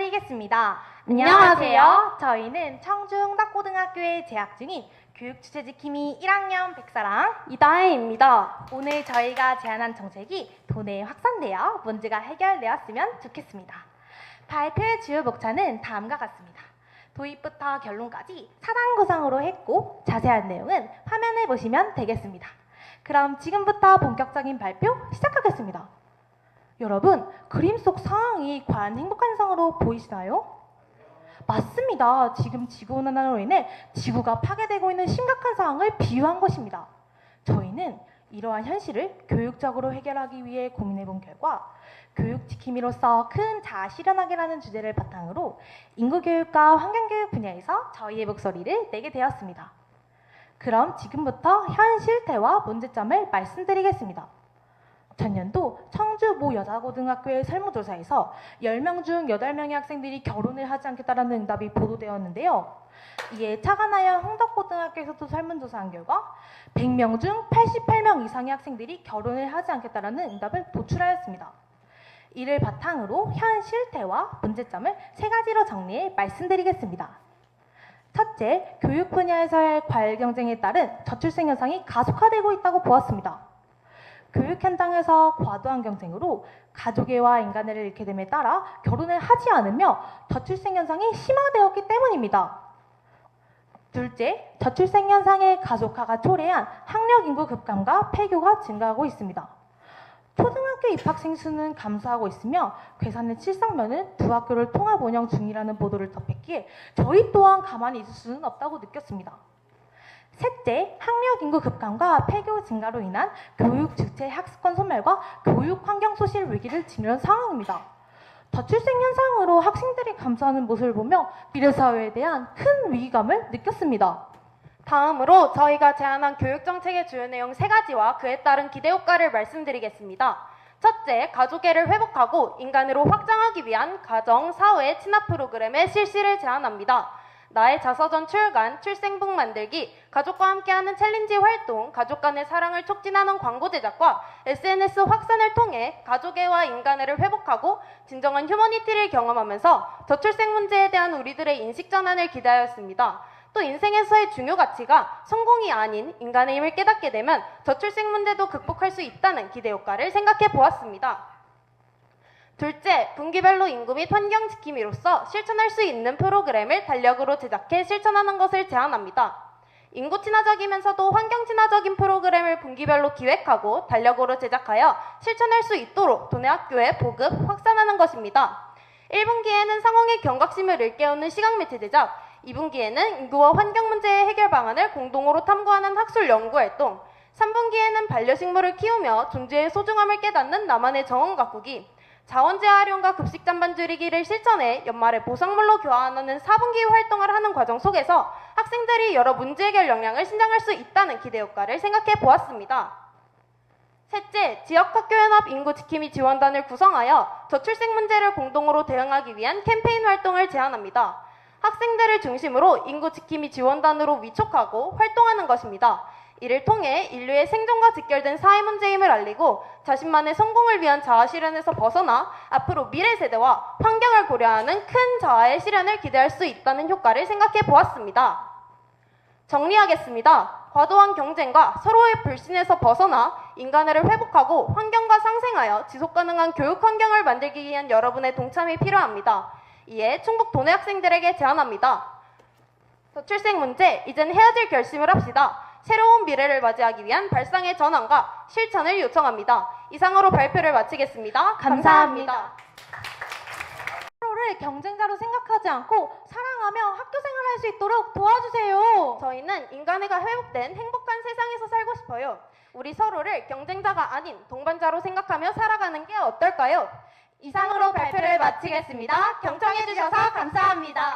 있습니다. 안녕하세요. 저희는 청주흥덕고등학교에 재학 중인 교육주체지킴이 1학년 백사랑 이다혜입니다. 오늘 저희가 제안한 정책이 도내에 확산되어 문제가 해결되었으면 좋겠습니다. 발표의 주요 목차는 다음과 같습니다. 도입부터 결론까지 사단 구성으로 했고 자세한 내용은 화면을 보시면 되겠습니다. 그럼 지금부터 본격적인 발표 시작하겠습니다. 여러분, 그림 속 상황이 과연 행복한 상황으로 보이시나요? 맞습니다. 지금 지구온난화로 인해 지구가 파괴되고 있는 심각한 상황을 비유한 것입니다. 저희는 이러한 현실을 교육적으로 해결하기 위해 고민해 본 결과 교육 지킴이로서 큰 자아 실현하기라는 주제를 바탕으로 인구교육과 환경교육 분야에서 저희의 목소리를 내게 되었습니다. 그럼 지금부터 현 실태와 문제점을 말씀드리겠습니다. 전년도 청주 모 여자고등학교의 설문조사에서 10명 중 8명의 학생들이 결혼을 하지 않겠다라는 응답이 보도되었는데요. 이에 차관하여 흥덕고등학교에서도 설문조사한 결과 100명 중 88명 이상의 학생들이 결혼을 하지 않겠다라는 응답을 도출하였습니다. 이를 바탕으로 현 실태와 문제점을 세 가지로 정리해 말씀드리겠습니다. 첫째, 교육 분야에서의 과열 경쟁에 따른 저출생 현상이 가속화되고 있다고 보았습니다. 교육 현장에서 과도한 경쟁으로 가족애와 인간애를 잃게 됨에 따라 결혼을 하지 않으며 저출생 현상이 심화되었기 때문입니다. 둘째, 저출생 현상의 가속화가 초래한 학력 인구 급감과 폐교가 증가하고 있습니다. 초등학교 입학생 수는 감소하고 있으며 괴산의 칠성면은 두 학교를 통합 운영 중이라는 보도를 접했기에 저희 또한 가만히 있을 수는 없다고 느꼈습니다. 셋째, 학력 인구 급감과 폐교 증가로 인한 교육 주체 학습권 소멸과 교육 환경 소실 위기를 직면한 상황입니다. 저출생 현상으로 학생들이 감소하는 모습을 보며 미래 사회에 대한 큰 위기감을 느꼈습니다. 다음으로 저희가 제안한 교육 정책의 주요 내용 세 가지와 그에 따른 기대 효과를 말씀드리겠습니다. 첫째, 가족애를 회복하고 인간으로 확장하기 위한 가정, 사회, 친합 프로그램의 실시를 제안합니다. 나의 자서전 출간, 출생북 만들기, 가족과 함께하는 챌린지 활동, 가족 간의 사랑을 촉진하는 광고 제작과 SNS 확산을 통해 가족애와 인간애를 회복하고 진정한 휴머니티를 경험하면서 저출생 문제에 대한 우리들의 인식 전환을 기대하였습니다. 또 인생에서의 중요 가치가 성공이 아닌 인간의 힘을 깨닫게 되면 저출생 문제도 극복할 수 있다는 기대 효과를 생각해 보았습니다. 둘째, 분기별로 인구 및 환경 지킴이로서 실천할 수 있는 프로그램을 달력으로 제작해 실천하는 것을 제안합니다. 인구 친화적이면서도 환경 친화적인 프로그램을 분기별로 기획하고 달력으로 제작하여 실천할 수 있도록 도내 학교에 보급, 확산하는 것입니다. 1분기에는 상황의 경각심을 일깨우는 시각 매체 제작, 2분기에는 인구와 환경 문제의 해결 방안을 공동으로 탐구하는 학술 연구 활동, 3분기에는 반려식물을 키우며 존재의 소중함을 깨닫는 나만의 정원 가꾸기, 자원 재 활용과 급식 잔반 줄이기를 실천해 연말에 보상물로 교환하는 4분기 활동을 하는 과정 속에서 학생들이 여러 문제 해결 역량을 신장할 수 있다는 기대 효과를 생각해 보았습니다. 셋째, 지역학교연합 인구지킴이 지원단을 구성하여 저출생 문제를 공동으로 대응하기 위한 캠페인 활동을 제안합니다. 학생들을 중심으로 인구 지킴이 지원단으로 위촉하고 활동하는 것입니다. 이를 통해 인류의 생존과 직결된 사회 문제임을 알리고 자신만의 성공을 위한 자아 실현에서 벗어나 앞으로 미래 세대와 환경을 고려하는 큰 자아의 실현을 기대할 수 있다는 효과를 생각해 보았습니다. 정리하겠습니다. 과도한 경쟁과 서로의 불신에서 벗어나 인간애를 회복하고 환경과 상생하여 지속 가능한 교육 환경을 만들기 위한 여러분의 동참이 필요합니다. 이에 충북 도내 학생들에게 제안합니다. 저출생 문제, 이젠 헤어질 결심을 합시다. 새로운 미래를 맞이하기 위한 발상의 전환과 실천을 요청합니다. 이상으로 발표를 마치겠습니다. 감사합니다. 서로를 경쟁자로 생각하지 않고 사랑하며 학교 생활할 수 있도록 도와주세요. 저희는 인간애가 회복된 행복한 세상에서 살고 싶어요. 우리 서로를 경쟁자가 아닌 동반자로 생각하며 살아가는 게 어떨까요? 이상으로 발표를 마치겠습니다. 경청해주셔서 감사합니다.